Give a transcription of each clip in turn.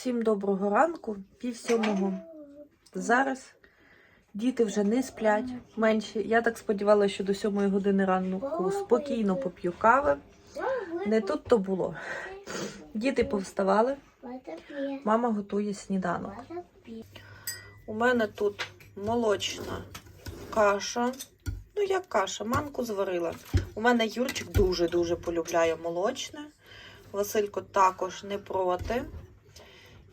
Всім доброго ранку, пів сьомого. Зараз діти вже не сплять менші. Я так сподівалася, що до сьомої години ранку спокійно поп'ю кави. Не тут то було. Діти повставали, мама готує сніданок. У мене тут молочна каша. Ну, як каша, манку зварила. У мене Юрчик дуже-дуже полюбляє молочне. Василько також не проти.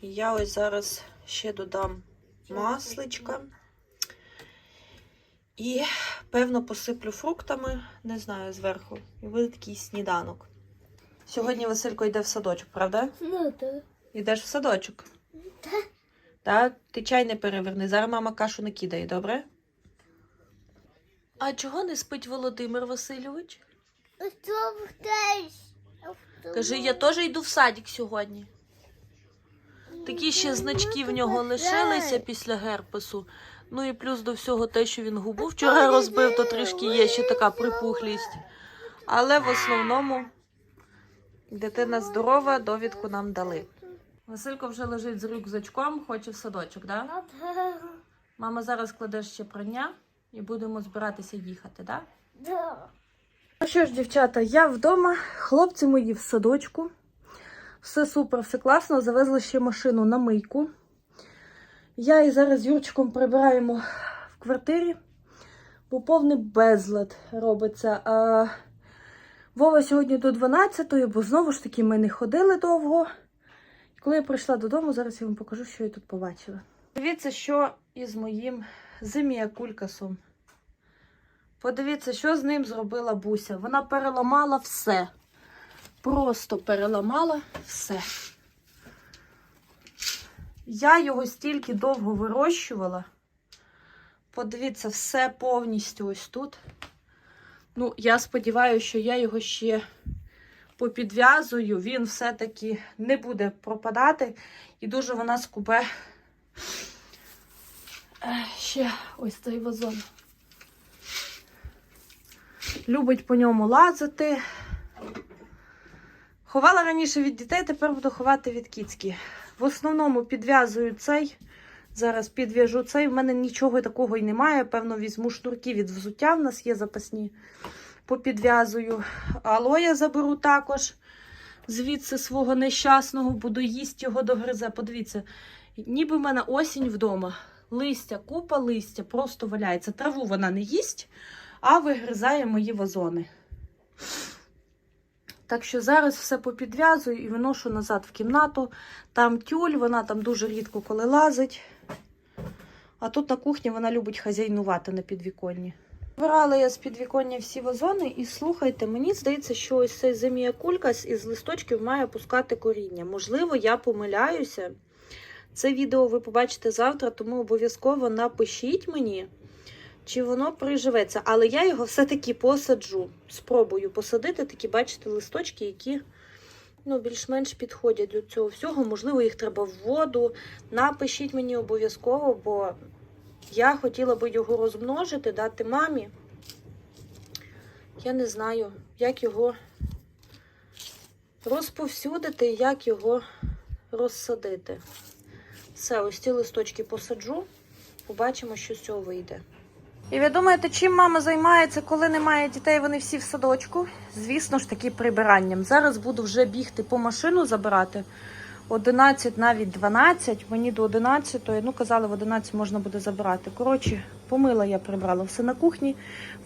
І я ось зараз ще додам масличка. І, певно, посиплю фруктами, не знаю, зверху. І буде такий сніданок. Сьогодні Василько йде в садочок, правда? Ну, так. Йдеш в садочок? Так. Ти чай не переверни. Зараз мама кашу не кидає, добре? А чого не спить Володимир Васильович? Каже, я теж йду в садик сьогодні. Такі ще значки в нього лишилися після герпесу. Ну і плюс до всього те, що він губу вчора розбив, то трішки є ще така припухлість. Але в основному дитина здорова, довідку нам дали. Василько вже лежить з рюкзачком, хоче в садочок, да? Мама зараз кладе ще прання і будемо збиратися їхати, да? Да. Ну що ж, дівчата, я вдома, хлопці мої в садочку. Все супер, все класно. Завезли ще машину на мийку. Я і зараз Юрчиком прибираємо в квартирі, бо повний безлад робиться. А Вова сьогодні до 12-ї, бо знову ж таки ми не ходили довго. Коли я прийшла додому, зараз я вам покажу, що я тут побачила. Дивіться, що із моїм зиміакулькасом. Подивіться, що з ним зробила Буся. Вона переламала все. Просто переламала все. Я його стільки довго вирощувала. Подивіться, все повністю ось тут. Ну, я сподіваюся, що я його ще попідв'язую. Він все-таки не буде пропадати. І дуже вона скубе е, ще ось цей вазон. Любить по ньому лазити. Ховала раніше від дітей, тепер буду ховати від кіцьки. В основному підв'язую цей. Зараз підв'яжу цей. В мене нічого такого і немає. Певно, візьму шнурки від взуття. В нас є запасні. Попідв'язую. Алоя заберу також. Звідси свого нещасного, буду їсти його до гризе. Подивіться, ніби в мене осінь вдома. Листя, купа листя, просто валяється. Траву вона не їсть, а вигризає мої вазони. Так що зараз все попідв'язую і виношу назад в кімнату. Там тюль, вона там дуже рідко коли лазить. А тут на кухні вона любить хазяйнувати на підвіконні. Вибирала я з підвіконня всі вазони, і слухайте, мені здається, що ось цей зимія кулька із листочків має пускати коріння. Можливо, я помиляюся. Це відео ви побачите завтра, тому обов'язково напишіть мені, чи воно приживеться. Але я його все-таки посаджу. Спробую посадити такі, бачите, листочки, які ну, більш-менш підходять до цього всього. Можливо, їх треба в воду. Напишіть мені обов'язково, бо я хотіла би його розмножити, дати мамі. Я не знаю, як його розповсюдити, як його розсадити. Все, ось ці листочки посаджу. Побачимо, що з цього вийде. І ви думаєте, чим мама займається, коли немає дітей, вони всі в садочку? Звісно ж таки, прибиранням. Зараз буду вже бігти по машину забирати. 11, навіть 12, мені до 11, ну казали, в 11 можна буде забирати. Коротше, помила я прибрала все на кухні,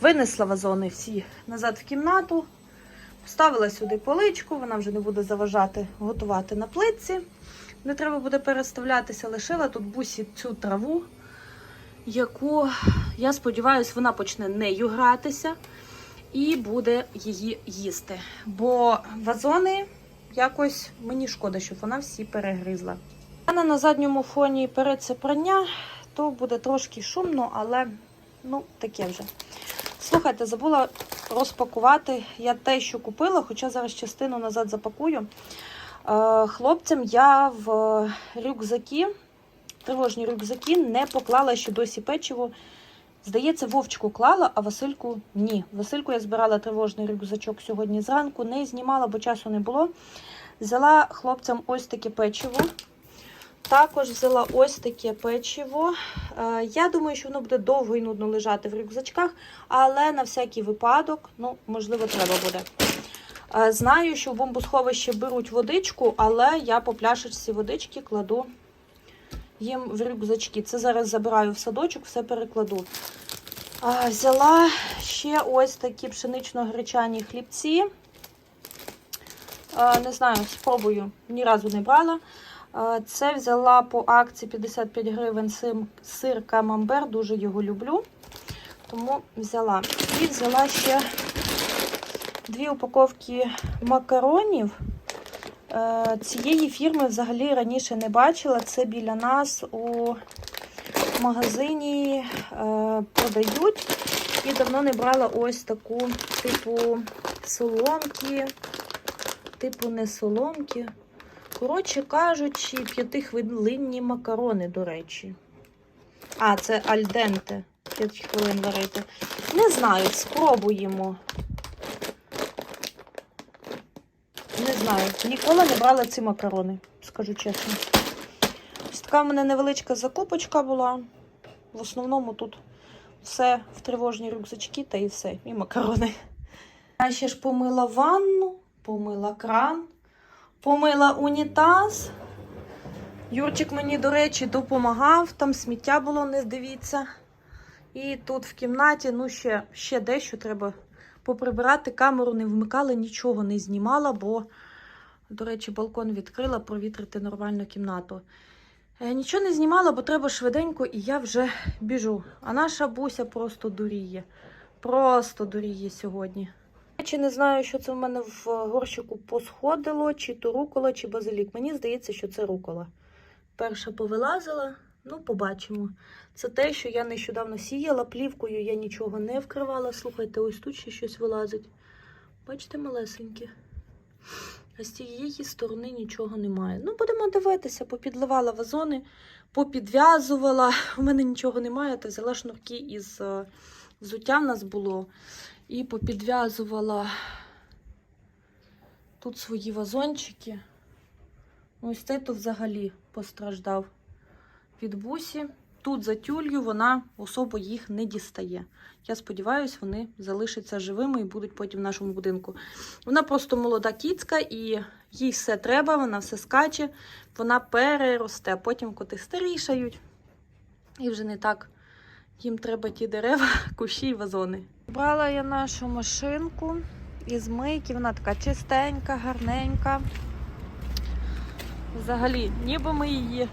винесла вазони всі назад в кімнату, поставила сюди поличку, вона вже не буде заважати готувати на плитці. Не треба буде переставлятися, лишила тут бусі цю траву, яку, я сподіваюся, вона почне нею гратися і буде її їсти. Бо вазони якось мені шкода, щоб вона всі перегризла. У мене на задньому фоні переться прання, то буде трошки шумно, але ну, таке вже. Слухайте, забула розпакувати я те, що купила, хоча зараз частину назад запакую. Е, Хлопцям я в рюкзаки, тривожні рюкзаки, не поклала ще досі печиво. Здається, Вовчику клала, а Васильку ні. Васильку я збирала тривожний рюкзачок сьогодні зранку, не знімала, бо часу не було. Взяла хлопцям ось таке печиво. Також взяла ось таке печиво. Е, Я думаю, що воно буде довго і нудно лежати в рюкзачках, але на всякий випадок, ну, можливо, треба буде. Е, Знаю, що в бомбосховище беруть водичку, але я по пляшечці водички кладу їм в рюкзачки. Це зараз забираю в садочок, все перекладу. А, Взяла ще ось такі пшенично-гречані хлібці. А, Не знаю, спробую, ні разу не брала. А, Це взяла по акції 55 гривень сир, камамбер, дуже його люблю. Тому взяла. І взяла ще дві упаковки макаронів. Е, Цієї фірми взагалі раніше не бачила. Це біля нас у магазині е, продають. І давно не брала ось таку типу соломки, типу не соломки. Коротше кажучи, п'ятихвилинні макарони, до речі. А, це альденте. 5 хвилин варити. Не знаю, спробуємо. Не знаю. Ніколи не брала ці макарони, скажу чесно. Ось така в мене невеличка закупочка була. В основному тут все в тривожні рюкзачки та і все, і макарони. Я ще ж помила ванну, помила кран, помила унітаз. Юрчик мені, до речі, допомагав, там сміття було, не дивіться. І тут в кімнаті, ну, ще, ще дещо треба поприбирати. Камеру не вмикала, нічого не знімала, бо, до речі, балкон відкрила, провітрити нормально кімнату. Е, Нічого не знімала, бо треба швиденько, і я вже біжу. А наша буся просто дуріє. Просто дуріє сьогодні. Чи не знаю, що це в мене в горщику посходило, чи то рукола, чи базилік. Мені здається, що це рукола. Перша повилазила, ну, побачимо. Це те, що я нещодавно сіяла плівкою, я нічого не вкривала. Слухайте, ось тут ще щось вилазить. Бачите, малесеньке. А з цієї сторони нічого немає. Ну, будемо дивитися, попідливала вазони, попідв'язувала. У мене нічого немає, то взяла шнурки із е, взуття в нас було. І попідв'язувала тут свої вазончики. Ось цей то взагалі постраждав від бусі. Тут за тюлью вона особо їх не дістає. Я сподіваюся, вони залишаться живими і будуть потім в нашому будинку. Вона просто молода кіцька і їй все треба, вона все скаче, вона переросте. Потім коти старішають. І вже не так їм треба ті дерева, кущі і вазони. Брала я нашу машинку із мийки, вона така чистенька, гарненька. Взагалі, ніби ми її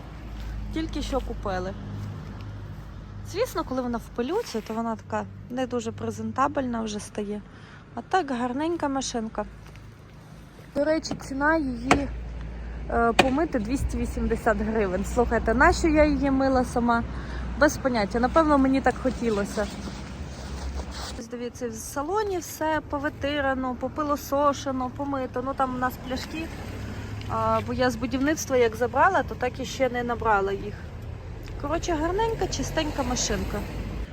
тільки що купили. Звісно, коли вона в пилюці, то вона така не дуже презентабельна вже стає. А так гарненька машинка. До речі, ціна її е, помити 280 гривень. Слухайте, нащо я її мила сама? Без поняття. Напевно, мені так хотілося. Дивіться, в салоні все повитирано, попилосошено, помито. Ну там у нас пляшки. Бо я з будівництва як забрала, то так і ще не набрала їх. Коротше, гарненька, чистенька машинка.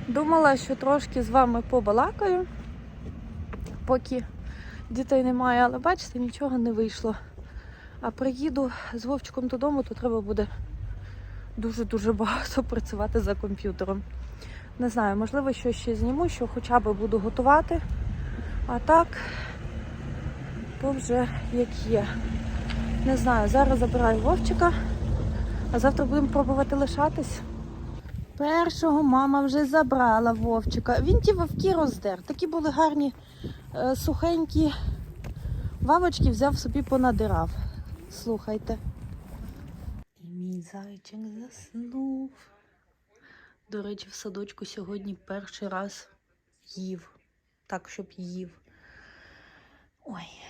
Думала, що трошки з вами побалакаю, поки дітей немає, але бачите, нічого не вийшло. А приїду з Вовчиком додому, то треба буде дуже-дуже багато працювати за комп'ютером. Не знаю, можливо, що ще зніму, що хоча б буду готувати. А так, то вже як є. Не знаю, зараз забираю Вовчика, а завтра будемо пробувати лишатись. Першого мама вже забрала Вовчика. Він ті вовки роздер. Такі були гарні, е, сухенькі вавочки взяв собі понадирав. Слухайте. І мій зайчик заснув. До речі, в садочку сьогодні перший раз їв. Так, щоб їв. Ой,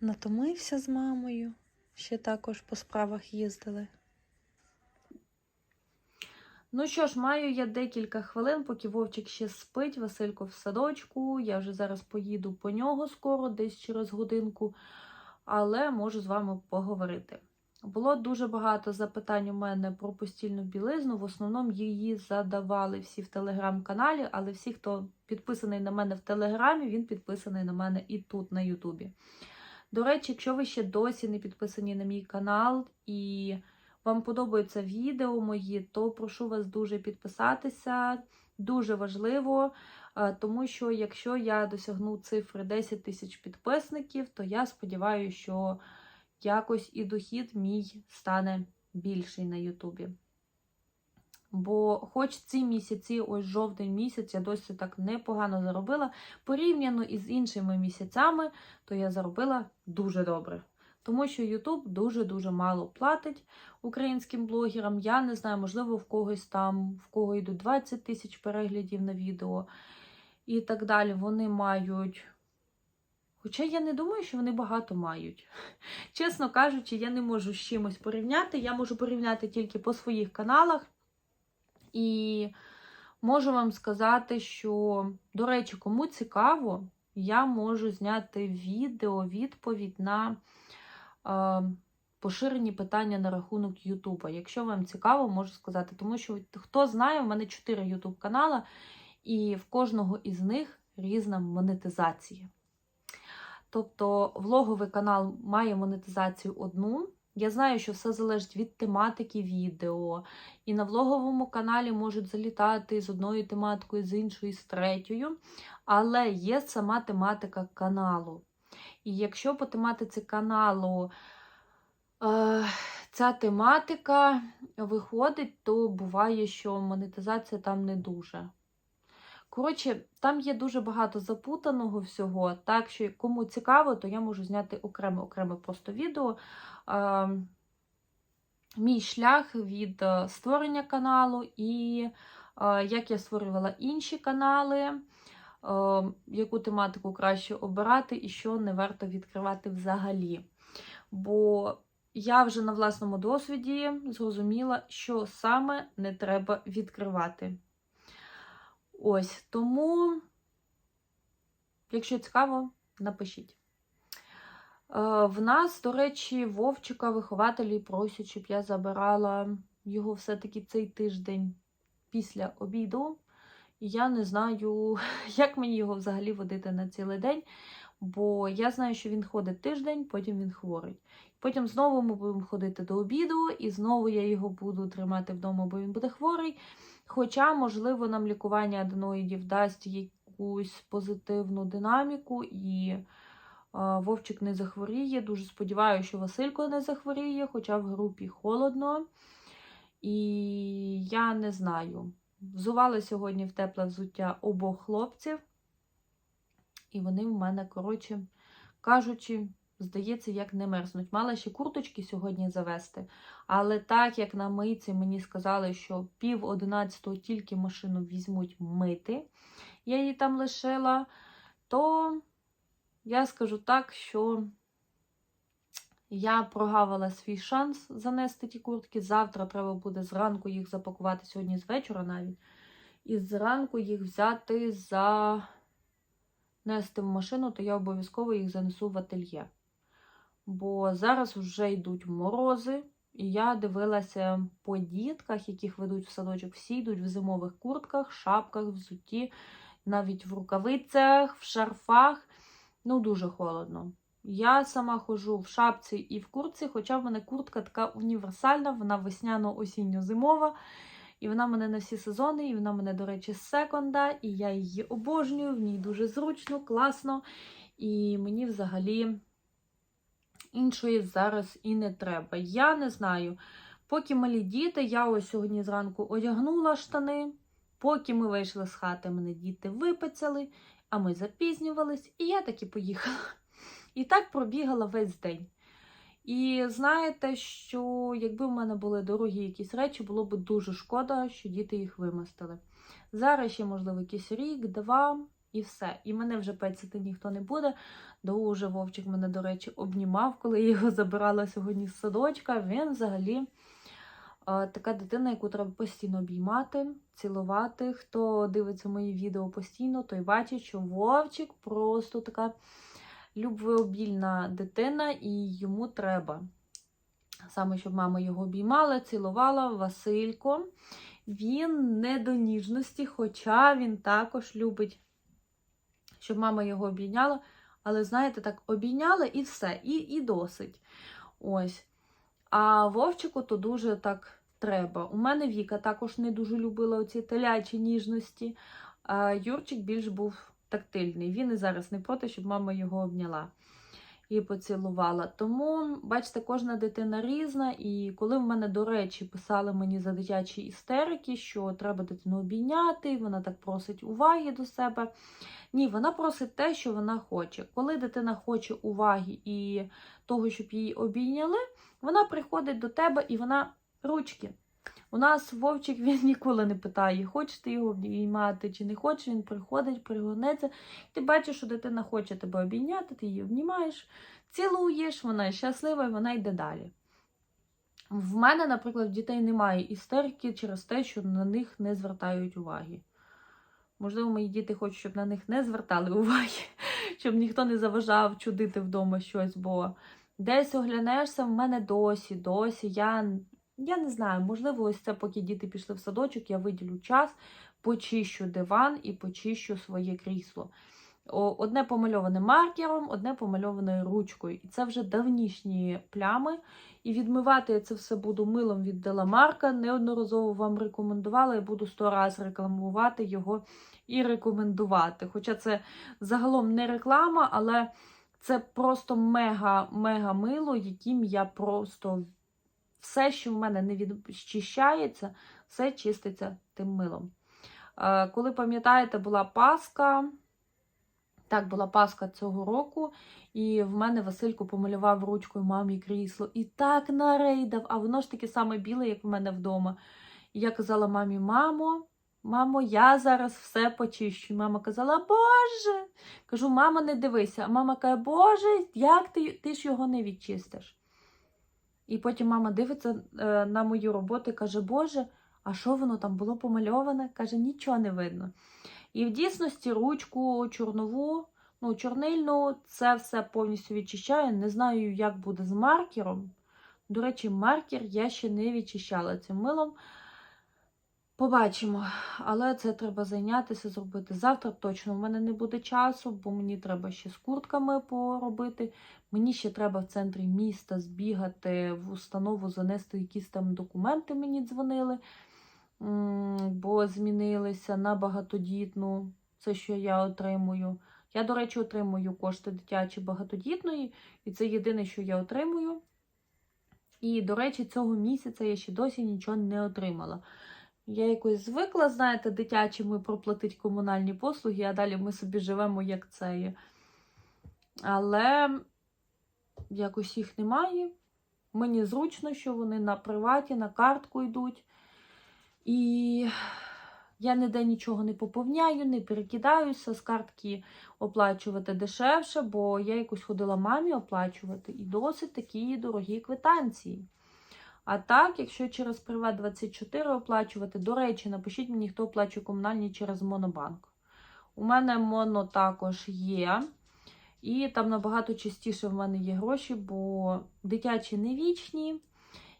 натомився з мамою. Ще також по справах їздили. Ну що ж, маю я декілька хвилин, поки Вовчик ще спить, Василько в садочку. Я вже зараз поїду по нього скоро, десь через годинку, але можу з вами поговорити. Було дуже багато запитань у мене про постільну білизну. В основному її задавали всі в телеграм-каналі, але всі, хто підписаний на мене в телеграмі, він підписаний на мене і тут, на Ютубі. До речі, якщо ви ще досі не підписані на мій канал і вам подобаються відео мої, то прошу вас дуже підписатися. Дуже важливо, е, тому що якщо я досягну цифри 10 тисяч підписників, то я сподіваюся, що якось і дохід мій стане більший на Ютубі. Бо хоч ці місяці, ось жовтий місяць, я досі так непогано заробила, порівняно із іншими місяцями, то я заробила дуже добре. Тому що YouTube дуже-дуже мало платить українським блогерам. Я не знаю, можливо, в когось там, в кого йдуть 20 тисяч переглядів на відео і так далі. Вони мають. Хоча я не думаю, що вони багато мають. Чесно кажучи, я не можу з чимось порівняти. Я можу порівняти тільки по своїх каналах. І можу вам сказати, що, до речі, кому цікаво, я можу зняти відео, відповідь на е, поширені питання на рахунок Ютуба. Якщо вам цікаво, можу сказати. Тому що хто знає, в мене 4 Ютуб канала, і в кожного із них різна монетизація. Тобто, влоговий канал має монетизацію одну. Я знаю, що все залежить від тематики відео. І на влоговому каналі можуть залітати з одною тематикою, з іншою, з третьою. Але є сама тематика каналу. І якщо по тематиці каналу е, ця тематика виходить, то буває, що монетизація там не дуже. Коротше, там є дуже багато запутаного всього, так що кому цікаво, то я можу зняти окреме окреме просто відео. Е, мій шлях від е, створення каналу і е, як я створювала інші канали, е, яку тематику краще обирати і що не варто відкривати взагалі. Бо я вже на власному досвіді зрозуміла, що саме не треба відкривати. Ось тому, якщо цікаво, напишіть. Е, В нас, до речі, Вовчика вихователі просять, щоб я забирала його все-таки цей тиждень після обіду. І я не знаю, як мені його взагалі водити на цілий день, бо я знаю, що він ходить тиждень, потім він хворий. Потім знову ми будемо ходити до обіду, і знову я його буду тримати вдома, бо він буде хворий. Хоча, можливо, нам лікування аденоїдів дасть якусь позитивну динаміку, і е, Вовчик не захворіє. Дуже сподіваюся, що Василько не захворіє, хоча в групі холодно. І я не знаю. Взували сьогодні в тепле взуття обох хлопців, і вони в мене, коротше кажучи, здається, як не мерзнуть. Мала ще курточки сьогодні завести, але так як на мийці мені сказали, що пів одинадцятого тільки машину візьмуть мити, я її там лишила, то я скажу так, що я прогавила свій шанс занести ті куртки. Завтра треба буде зранку їх запакувати сьогодні з вечора навіть. І зранку їх взяти за нести в машину, то я обов'язково їх занесу в ательє. Бо зараз вже йдуть морози, і я дивилася по дітках, яких ведуть в садочок, всі йдуть в зимових куртках, шапках, взутті, навіть в рукавицях, в шарфах. Ну, дуже холодно. Я сама ходжу в шапці і в куртці, хоча в мене куртка така універсальна, вона весняно-осінньо-зимова. І вона мене на всі сезони, і вона мене, до речі, секонда, і я її обожнюю, в ній дуже зручно, класно. І мені взагалі іншої зараз і не треба. Я не знаю. Поки малі діти, я ось сьогодні зранку одягнула штани. Поки ми вийшли з хати, мене діти випацяли, а ми запізнювались, і я таки поїхала. І так пробігала весь день. І знаєте, що якби в мене були дорогі якісь речі, було б дуже шкода, що діти їх вимостили. Зараз ще, можливо, якийсь рік, два і все. І мене вже пецяти ніхто не буде. Дуже Вовчик мене, до речі, обнімав, коли я його забирала сьогодні з садочка. Він взагалі е, така дитина, яку треба постійно обіймати, цілувати. Хто дивиться мої відео постійно, той бачить, що Вовчик просто така любвеобільна дитина, і йому треба. Саме, щоб мама його обіймала, цілувала Василько. Він не до ніжності, хоча він також любить, щоб мама його обійняла. Але, знаєте, так, обійняла і все, і і досить. Ось. А Вовчику то дуже так треба. У мене Віка також не дуже любила оці телячі ніжності, а Юрчик більш був тактильний. Він і зараз не проти, щоб мама його обняла і поцілувала. Тому, бачите, кожна дитина різна. І коли в мене, до речі, писали мені за дитячі істерики, що треба дитину обійняти, вона так просить уваги до себе. Ні, вона просить те, що вона хоче. Коли дитина хоче уваги і того, щоб її обійняли, вона приходить до тебе і вона ручки. У нас Вовчик він ніколи не питає, хочеш ти його обіймати чи не хочеш, він приходить, пригорнеться. Ти бачиш, що дитина хоче тебе обійняти, ти її обнімаєш, цілуєш, вона щаслива і вона йде далі. В мене, наприклад, в дітей немає істерики через те, що на них не звертають уваги. Можливо, мої діти хочуть, щоб на них не звертали уваги, щоб ніхто не заважав чудити вдома щось, бо десь оглянешся, в мене досі, досі. Я, я не знаю, можливо, ось це, поки діти пішли в садочок, я виділю час, почищу диван і почищу своє крісло. Одне помальоване маркером, одне помальоване ручкою. І це вже давнішні плями. І відмивати я це все буду милом від Деламарка. Неодноразово вам рекомендувала і буду сто раз рекламувати його і рекомендувати. Хоча це загалом не реклама, але це просто мега-мега мило, яким я просто все, що в мене не відчищається, все чиститься тим милом. Е, Коли пам'ятаєте, була Пасха. Так, була Пасха цього року, і в мене Василько помалював ручкою мамі крісло і так нарейдав, а воно ж таке саме біле, як в мене вдома. І я казала мамі: мамо, мамо, я зараз все почищу. Мама казала, Боже. Кажу, мама, не дивися. А мама каже, Боже, як ти, ти ж його не відчистиш? І потім мама дивиться е, на мою роботу і каже, Боже, а що воно там було помальоване? Каже, нічого не видно. І в дійсності ручку чорнову, ну, чорнильну, це все повністю відчищаю. Не знаю, як буде з маркером. До речі, маркер я ще не відчищала цим милом. Побачимо, але це треба зайнятися, зробити. Завтра точно в мене не буде часу, бо мені треба ще з куртками поробити. Мені ще треба в центрі міста збігати в установу, занести якісь там документи, мені дзвонили бо змінилися на багатодітну, це що я отримую. Я, до речі, отримую кошти дитячі багатодітної, і це єдине, що я отримую. І, до речі, цього місяця я ще досі нічого не отримала. Я якось звикла, знаєте, дитячими проплатити комунальні послуги, а далі ми собі живемо, як це є. Але якось їх немає. Мені зручно, що вони на приваті, на картку йдуть. І я ніде нічого не поповняю, не перекидаюся з картки оплачувати дешевше, бо я якось ходила мамі оплачувати і досить такі дорогі квитанції. А так, якщо через Приват 24 оплачувати, до речі, напишіть мені, хто оплачує комунальні через Монобанк. У мене моно також є. І там набагато частіше в мене є гроші, бо дитячі не вічні.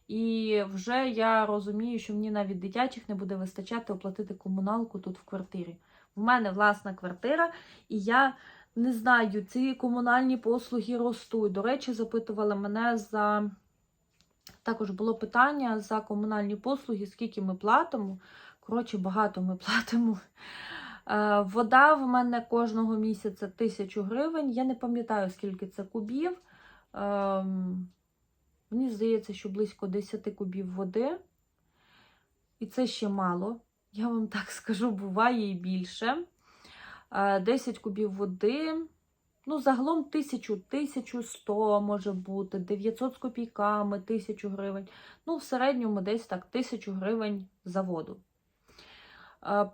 І вже я розумію, що мені навіть дитячих не буде вистачати оплатити комуналку тут в квартирі. В мене власна квартира, і я не знаю, ці комунальні послуги ростуть. До речі, запитували мене за. Також було питання за комунальні послуги, скільки ми платимо. Коротше, багато ми платимо. Е, Вода в мене кожного місяця 1000 гривень. Я не пам'ятаю, скільки це кубів. Ем, Мені здається, що близько 10 кубів води. І це ще мало. Я вам так скажу, буває і більше. 10 кубів води. Ну, загалом 1000, 1100 може бути, 900 з копійками, 1000 гривень. Ну, в середньому десь так 1000 гривень за воду.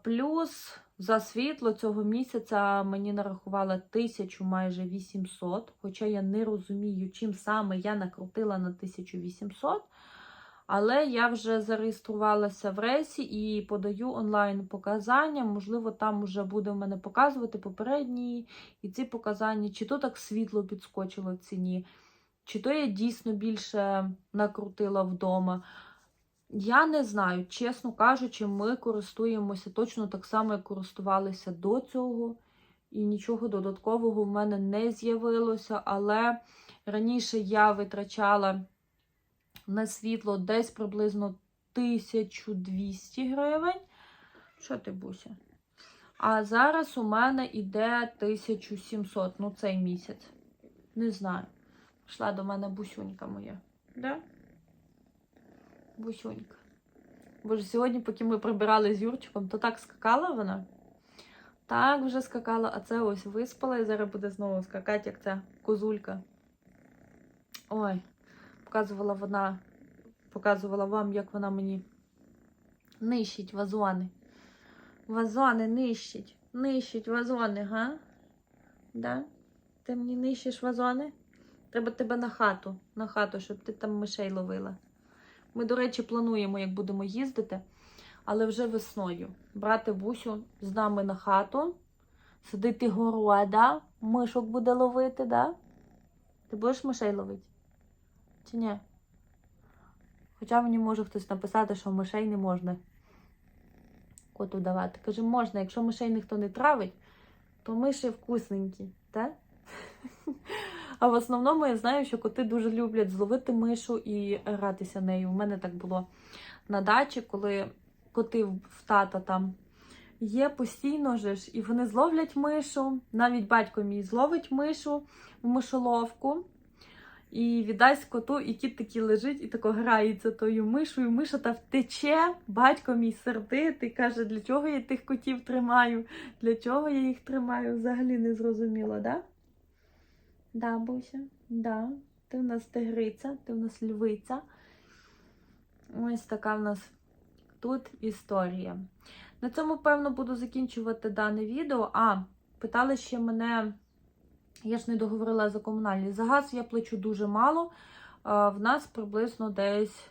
Плюс за світло цього місяця мені нарахували 1000 майже 800, хоча я не розумію, чим саме я накрутила на 1800. Але я вже зареєструвалася в рейсі і подаю онлайн показання. Можливо, там вже буде в мене показувати попередні і ці показання, чи то так світло підскочило в ціні, чи то я дійсно більше накрутила вдома. Я не знаю, чесно кажучи, ми користуємося точно так само, як користувалися до цього, і нічого додаткового в мене не з'явилося. Але раніше я витрачала на світло десь приблизно 1200 гривень. Що ти, Буся? А зараз у мене йде 1700, ну цей місяць. Не знаю. Пішла до мене бусюнька моя. Да? Бусюнька. Боже, сьогодні, поки ми прибирали з Юрчиком, то так скакала вона. Так вже скакала, а це ось виспала і зараз буде знову скакати, як ця козулька. Ой, показувала вона, показувала вам, як вона мені нищить вазони. Вазони нищить. Нищить вазони, га? Да? Ти мені нищиш вазони? Треба тебе на хату, на хату, щоб ти там мишей ловила. Ми, до речі, плануємо, як будемо їздити, але вже весною. Брати бусю з нами на хату, сидити города, мишок буде ловити, да? Ти будеш мишей ловити? Чи ні? Хоча мені може хтось написати, що мишей не можна коту давати. Каже, можна, якщо мишей ніхто не травить, то миші вкусненькі, так? А в основному я знаю, що коти дуже люблять зловити мишу і гратися нею. У мене так було на дачі, коли коти в тата там є постійно же ж, і вони зловлять мишу. Навіть батько мій зловить мишу в мишоловку. І віддасть коту, і кіт такий лежить і тако грається тою мишою. Миша та втече. Батько мій сердитий, каже, для чого я тих котів тримаю? Для чого я їх тримаю? Взагалі не зрозуміло, да? Да, Буся, да. Ти в нас тигриця, ти в нас львиця. Ось така в нас тут історія. На цьому, певно, буду закінчувати дане відео. А, питали ще мене. Я ж не договорила за комунальні. За газ я плачу дуже мало. В нас приблизно десь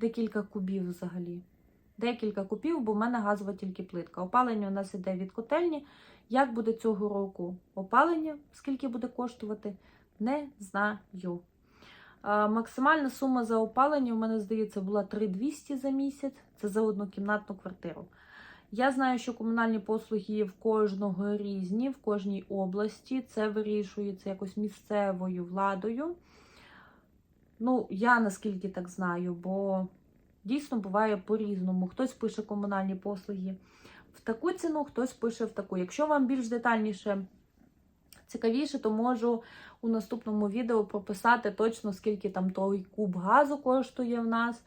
декілька кубів взагалі. Декілька кубів, бо в мене газова тільки плитка. Опалення у нас іде від котельні. Як буде цього року опалення, скільки буде коштувати, не знаю. Максимальна сума за опалення у мене, здається, була 3200 за місяць. Це за однокімнатну квартиру. Я знаю, що комунальні послуги в кожного різні, в кожній області. Це вирішується якось місцевою владою. Ну, я наскільки так знаю, бо дійсно буває по-різному. Хтось пише комунальні послуги в таку ціну, хтось пише в таку. Якщо вам більш детальніше цікавіше, то можу у наступному відео прописати точно, скільки там той куб газу коштує в нас.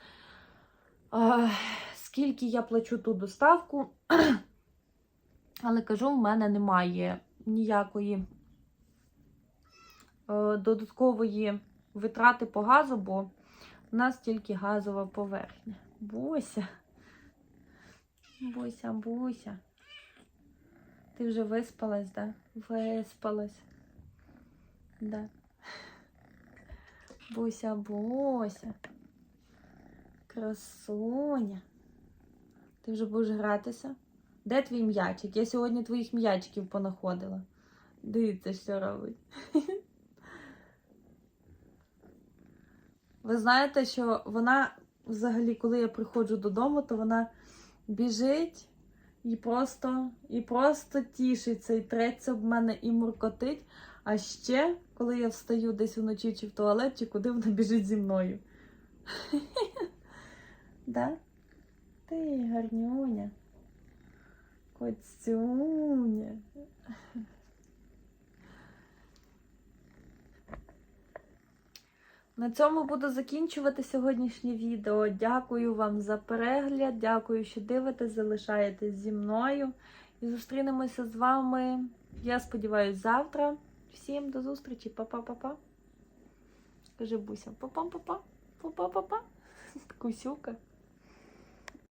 Скільки я плачу ту доставку. Але кажу, в мене немає ніякої е, додаткової витрати по газу, бо в нас тільки газова поверхня. Буся. Буся, Буся. Ти вже виспалась, да? Виспалась. Да. Буся, Буся. Красуня. Ти вже будеш гратися? Де твій м'ячик? Я сьогодні твоїх м'ячиків понаходила. Дивіться, що робить. Ви знаєте, що вона взагалі, коли я приходжу додому, то вона біжить і просто, і просто тішиться, і треться в мене і муркотить. А ще, коли я встаю десь вночі чи в туалет, чи куди вона біжить зі мною. Да? Ти гарнюня. Коцюня. На цьому буду закінчувати сьогоднішнє відео. Дякую вам за перегляд. Дякую, що дивитесь, залишаєтесь зі мною. І зустрінемося з вами, я сподіваюся, завтра. Всім до зустрічі. Па-па-па-па. Кажи Буся, па-па-па-па. Па-па-па-па. Кусюка.